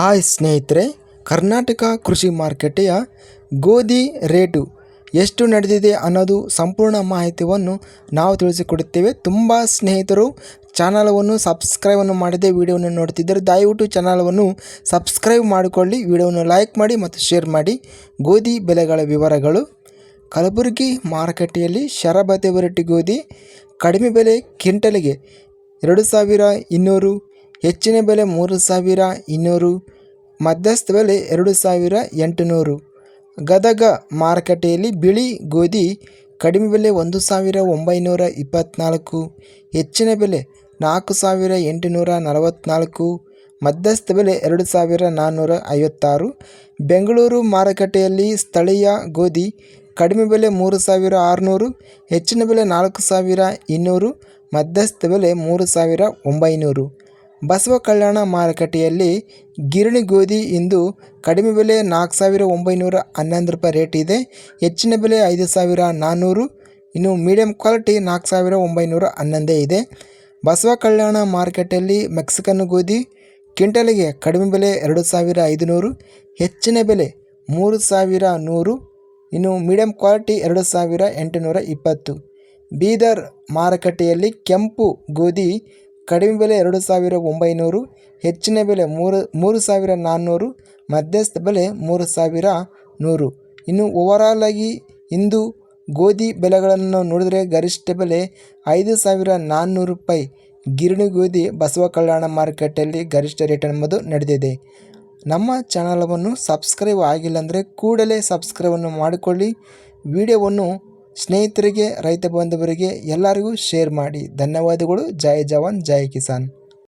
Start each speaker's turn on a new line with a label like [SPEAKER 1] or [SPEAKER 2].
[SPEAKER 1] Hi ಸ್ನೇಹಿತರೆ, ಕರ್ನಾಟಕ ಕೃಷಿ ಮಾರುಕಟ್ಟೆಯ ಗೋಧಿ ರೇಟು ಎಷ್ಟು ನಡೆದಿದೆ ಅನ್ನೋದು ಸಂಪೂರ್ಣ ಮಾಹಿತಿಯನ್ನು ನಾವು ತಿಳಿಸಿಕೊಡುತ್ತೇವೆ. ತುಂಬ ಸ್ನೇಹಿತರು, ಚಾನಲವನ್ನು ಸಬ್ಸ್ಕ್ರೈಬನ್ನು ಮಾಡದೆ ವಿಡಿಯೋವನ್ನು ನೋಡ್ತಿದ್ದರೆ ದಯವಿಟ್ಟು ಚಾನಲವನ್ನು ಸಬ್ಸ್ಕ್ರೈಬ್ ಮಾಡಿಕೊಳ್ಳಿ, ವಿಡಿಯೋವನ್ನು ಲೈಕ್ ಮಾಡಿ ಮತ್ತು ಶೇರ್ ಮಾಡಿ. ಗೋಧಿ ಬೆಲೆಗಳ ವಿವರಗಳು. ಕಲಬುರಗಿ ಮಾರುಕಟ್ಟೆಯಲ್ಲಿ ಶರಬತೆ ಬರಟಿ ಗೋಧಿ, ಕಡಿಮೆ ಬೆಲೆ ಕ್ವಿಂಟಲಿಗೆ ಎರಡು ಸಾವಿರ ಇನ್ನೂರು ಹೆಚ್ಚಿನ ಬೆಲೆ ಮೂರು ಸಾವಿರ ಇನ್ನೂರು, ಮಧ್ಯಸ್ಥ ಬೆಲೆ ಎರಡು ಸಾವಿರ ಎಂಟುನೂರು. ಗದಗ ಮಾರುಕಟ್ಟೆಯಲ್ಲಿ ಬಿಳಿ ಗೋಧಿ ಕಡಿಮೆ ಬೆಲೆ ಒಂದು ಸಾವಿರ ಒಂಬೈನೂರ ಇಪ್ಪತ್ತ್ನಾಲ್ಕು ಹೆಚ್ಚಿನ ಬೆಲೆ ನಾಲ್ಕು ಸಾವಿರ ಎಂಟುನೂರ ನಲವತ್ತ್ನಾಲ್ಕು ಮಧ್ಯಸ್ಥ ಬೆಲೆ ಎರಡು ಸಾವಿರ ನಾನ್ನೂರ ಐವತ್ತಾರು. ಬೆಂಗಳೂರು ಮಾರುಕಟ್ಟೆಯಲ್ಲಿ ಸ್ಥಳೀಯ ಗೋಧಿ ಕಡಿಮೆ ಬೆಲೆ ಮೂರು ಸಾವಿರ ಆರುನೂರು, ಹೆಚ್ಚಿನ ಬೆಲೆ ನಾಲ್ಕು ಸಾವಿರ ಇನ್ನೂರು, ಮಧ್ಯಸ್ಥ ಬೆಲೆ ಮೂರು ಸಾವಿರ ಒಂಬೈನೂರು. ಬಸವ ಕಲ್ಯಾಣ ಮಾರುಕಟ್ಟೆಯಲ್ಲಿ ಗಿರಣಿ ಗೋಧಿ ಇಂದು ಕಡಿಮೆ ಬೆಲೆ ನಾಲ್ಕು ಸಾವಿರ ಒಂಬೈನೂರ ಹನ್ನೊಂದು ರೂಪಾಯಿ ರೇಟ್ ಇದೆ. ಹೆಚ್ಚಿನ ಬೆಲೆ ಐದು ಸಾವಿರ ನಾನ್ನೂರು ಇನ್ನು ಮೀಡಿಯಂ ಕ್ವಾಲಿಟಿ ನಾಲ್ಕು ಸಾವಿರ ಒಂಬೈನೂರ ಹನ್ನೊಂದೇ ಇದೆ. ಬಸವ ಕಲ್ಯಾಣ ಮಾರುಕಟ್ಟೆಯಲ್ಲಿ ಮೆಕ್ಸಿಕನ್ ಗೋಧಿ ಕ್ವಿಂಟಲಿಗೆ ಕಡಿಮೆ ಬೆಲೆ ಎರಡು ಸಾವಿರ ಐದುನೂರು. ಹೆಚ್ಚಿನ ಬೆಲೆ ಮೂರು ಸಾವಿರ ನೂರು. ಇನ್ನು ಮೀಡಿಯಂ ಕ್ವಾಲಿಟಿ ಎರಡು ಸಾವಿರ ಎಂಟುನೂರ ಇಪ್ಪತ್ತು. ಬೀದರ್ ಮಾರುಕಟ್ಟೆಯಲ್ಲಿ ಕೆಂಪು ಗೋಧಿ ಕಡಿಮೆ ಬೆಲೆ ಎರಡು ಸಾವಿರ ಒಂಬೈನೂರು, ಹೆಚ್ಚಿನ ಬೆಲೆ ಮೂರು ಮೂರು ಸಾವಿರ ನಾನ್ನೂರು, ಮಧ್ಯಸ್ಥ ಬೆಲೆ ಮೂರು ಸಾವಿರ ನೂರು. ಇನ್ನು ಓವರಾಲ್ ಆಗಿ ಇಂದು ಗೋಧಿ ಬೆಲೆಗಳನ್ನು ನೋಡಿದರೆ ಗರಿಷ್ಠ ಬೆಲೆ ಐದು ಸಾವಿರ ನಾನ್ನೂರು ರೂಪಾಯಿ. ಗಿರಣಿ ಗೋಧಿ ಬಸವ ಕಲ್ಯಾಣ ಮಾರುಕಟ್ಟೆಯಲ್ಲಿ ಗರಿಷ್ಠ ರೇಟ್ ಎಂಬುದು ನಡೆದಿದೆ. ನಮ್ಮ ಚಾನಲವನ್ನು ಸಬ್ಸ್ಕ್ರೈಬ್ ಆಗಿಲ್ಲ ಅಂದರೆ ಕೂಡಲೇ ಸಬ್ಸ್ಕ್ರೈಬನ್ನು ಮಾಡಿಕೊಳ್ಳಿ. ವಿಡಿಯೋವನ್ನು ಸ್ನೇಹಿತರಿಗೆ ರೈತ ಬಾಂಧವರಿಗೆ ಎಲ್ಲರಿಗೂ ಶೇರ್ ಮಾಡಿ. ಧನ್ಯವಾದಗಳು. ಜೈ ಜವಾನ್ ಜೈ ಕಿಸಾನ್.